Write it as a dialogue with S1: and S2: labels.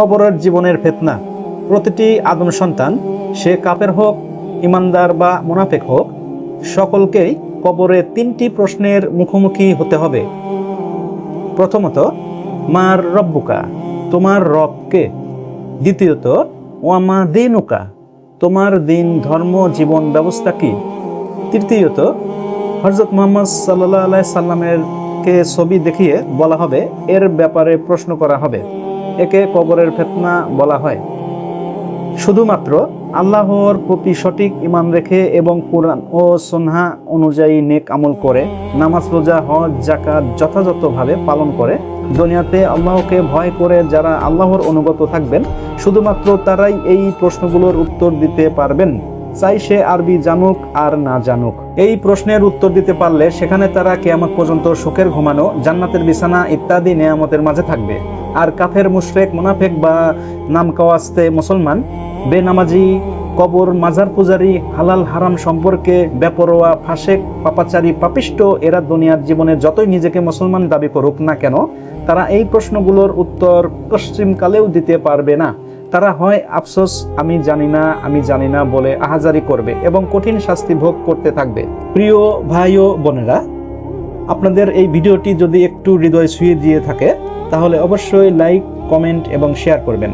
S1: কবরের জীবনের ফেতনা। প্রতিটি আদম সন্তান, সে কাপের হোক, ইমানদার বা মোনাফেক হোক, সকলকেই কবরে তিনটি প্রশ্নের মুখোমুখি হতে হবে। প্রথমত, মার রব্বুকা, তোমার রবকে। দ্বিতীয়ত ওয়ামা দিনুকা, তোমার দিন ধর্ম জীবন ব্যবস্থা কি? তৃতীয়ত হজরত মোহাম্মদ সাল্লাহ আলাই সাল্লামের কে ছবি দেখিয়ে বলা হবে, এর ব্যাপারে প্রশ্ন করা হবে। একে কবরের ফেতনা বলা হয়। শুধুমাত্র আল্লাহর প্রতি সঠিক ইমান রেখে এবং কোরআন ও সন্হা অনুযায়ী নেক আমল করে, নামাজ, রোজা, হজ জাকাত যথাযথভাবে পালন করে, দুনিয়াতে আল্লাহকে ভয় করে যারা আল্লাহর অনুগত থাকবেন, শুধুমাত্র তারাই এই প্রশ্নগুলোর উত্তর দিতে পারবেন। চাই সে আরবি জানুক আর না জানুক। এই প্রশ্নের উত্তর দিতে পারলে সেখানে তারা কেয়ামত পর্যন্ত সুখের ঘুমানো, জান্নাতের বিছানা ইত্যাদি নেয়ামতের মাঝে থাকবে। আর কাফের, মুশরেক, মুনাফেক বা নাম কাওয়াস্তে মুসলমান, বেনামাজি, কবর, মাজার পূজারি, হালাল, হারাম সম্পর্কে বেপরোয়া, ফাসেক, পাপাচারী, পাপিষ্ট এরা দুনিয়ার জীবনে যতই নিজেকে মুসলমান দাবি করুক না কেন, তারা এই প্রশ্নগুলোর উত্তর পশ্চিমকালেও দিতে পারবে না। তারা হয়, আফসোস, আমি জানি না, আমি জানি না বলে আহাজারি করবে এবং কঠিন শাস্তি ভোগ করতে থাকবে। প্রিয় ভাই ও বোনেরা, আপনাদের এই ভিডিওটি যদি একটু হৃদয় ছুঁয়ে দিয়ে থাকে তাহলে অবশ্যই লাইক কমেন্ট এবং শেয়ার করবেন।